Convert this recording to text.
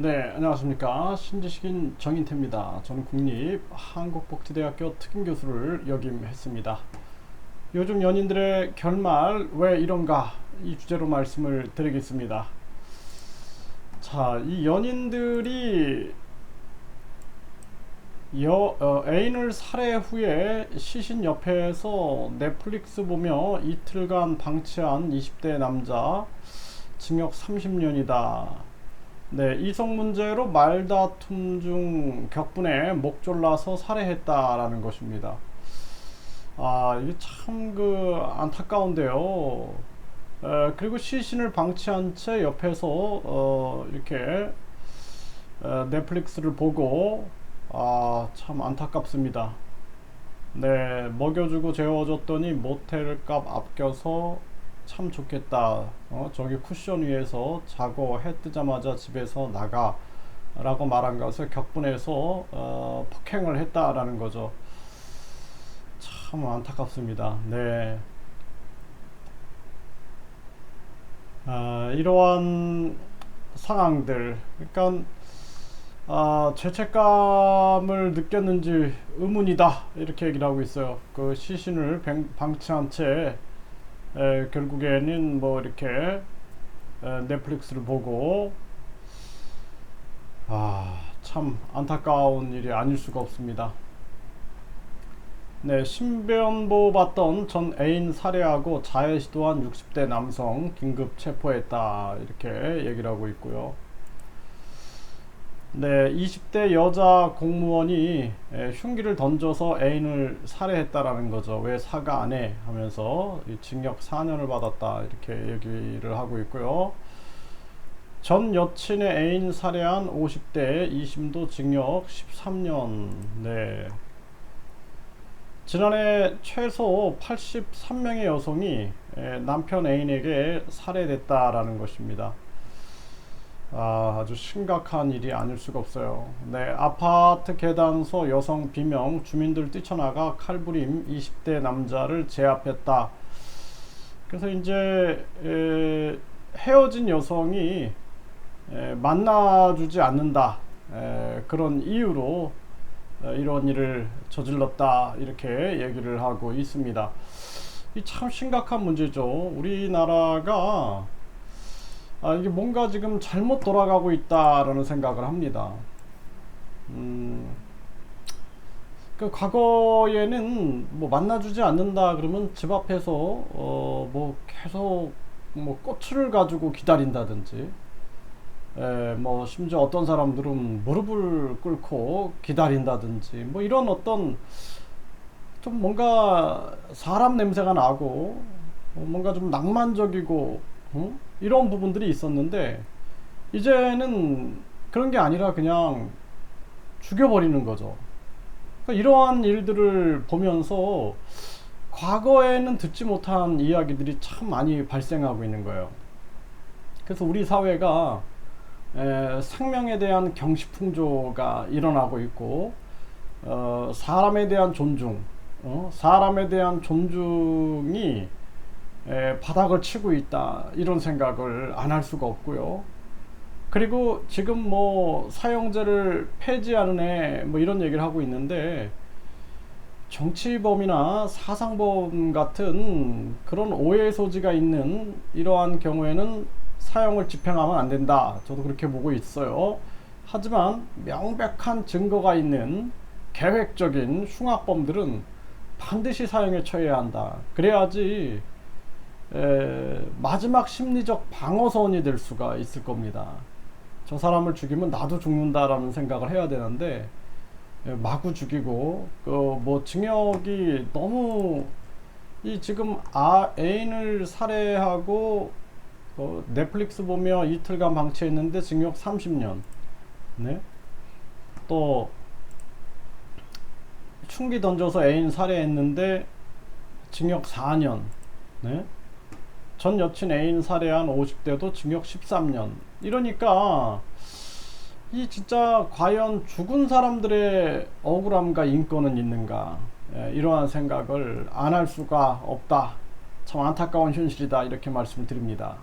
네, 안녕하십니까. 신지식인 정인태입니다. 저는 국립 한국복지대학교 특임교수를 역임했습니다. 요즘 연인들의 결말 왜 이런가 이 주제로 말씀을 드리겠습니다. 자, 이 연인들이 여, 어, 애인을 살해 후에 시신 옆에서 넷플릭스 보며 이틀간 방치한 20대 남자 징역 30년이다. 네, 이성 문제로 말다툼 중 격분에 목 졸라서 살해했다라는 것입니다. 아, 이게 참 그 안타까운데요. 에, 그리고 시신을 방치한 채 옆에서 어, 이렇게 에, 넷플릭스를 보고 아, 참 안타깝습니다. 네, 먹여주고 재워줬더니 모텔 값 아껴서 참 좋겠다. 어, 저기 쿠션 위에서 자고 해 뜨자마자 집에서 나가. 라고 말한 것을 격분해서 어, 폭행을 했다라는 거죠. 참 안타깝습니다. 네. 아, 이러한 상황들, 그러니까 아, 죄책감을 느꼈는지 의문이다 이렇게 얘기를 하고 있어요. 그 시신을 방, 방치한 채 에, 결국에는 뭐 이렇게 에, 넷플릭스를 보고 아, 참 안타까운 일이 아닐 수가 없습니다. 네, 신변보 받던 전 애인 살해하고 자해 시도한 60대 남성 긴급 체포했다 이렇게 얘기를 하고 있고요. 네, 20대 여자 공무원이 에, 흉기를 던져서 애인을 살해했다라는 거죠. 왜 사과 안 해? 하면서 이 징역 4년을 받았다 이렇게 얘기를 하고 있고요. 전 여친의 애인 살해한 50대 2심도 징역 13년. 네. 지난해 최소 83명의 여성이 에, 남편 애인에게 살해됐다라는 것입니다. 아, 아주 심각한 일이 아닐 수가 없어요. 네, 아파트 계단서 여성 비명 주민들 뛰쳐나가 칼부림 20대 남자를 제압했다. 그래서 이제 에, 헤어진 여성이 에, 만나주지 않는다. 에, 그런 이유로 에, 이런 일을 저질렀다 이렇게 얘기를 하고 있습니다. 이 참 심각한 문제죠. 우리나라가 아, 이게 뭔가 지금 잘못 돌아가고 있다라는 생각을 합니다. 음, 그 과거에는 뭐 만나주지 않는다 그러면 집 앞에서 어, 뭐 계속 뭐 꽃을 가지고 기다린다든지, 에, 뭐 심지어 어떤 사람들은 무릎을 꿇고 기다린다든지, 뭐 이런 어떤 좀 뭔가 사람 냄새가 나고 어, 뭔가 좀 낭만적이고 어? 이런 부분들이 있었는데 이제는 그런 게 아니라 그냥 죽여버리는 거죠. 그러니까 이러한 일들을 보면서 과거에는 듣지 못한 이야기들이 참 많이 발생하고 있는 거예요. 그래서 우리 사회가 에, 생명에 대한 경시풍조가 일어나고 있고 어, 사람에 대한 존중, 어, 사람에 대한 존중이 에, 바닥을 치고 있다 이런 생각을 안 할 수가 없고요. 그리고 지금 뭐 사형제를 폐지하는 애 뭐 이런 얘기를 하고 있는데 정치범이나 사상범 같은 그런 오해 소지가 있는 이러한 경우에는 사형을 집행하면 안 된다. 저도 그렇게 보고 있어요. 하지만 명백한 증거가 있는 계획적인 흉악범들은 반드시 사형에 처해야 한다. 그래야지 에, 마지막 심리적 방어선이 될 수가 있을 겁니다. 저 사람을 죽이면 나도 죽는다라는 생각을 해야 되는데 에, 마구 죽이고 그 뭐 징역이 너무 이 지금 아 애인을 살해하고 어, 넷플릭스 보며 이틀간 방치했는데 징역 30년. 네. 또 충기 던져서 애인 살해했는데 징역 4년. 네. 전 여친 애인 살해한 50대도 징역 13년. 이러니까 이 진짜 과연 죽은 사람들의 억울함과 인권은 있는가? 예, 이러한 생각을 안 할 수가 없다. 참 안타까운 현실이다. 이렇게 말씀드립니다.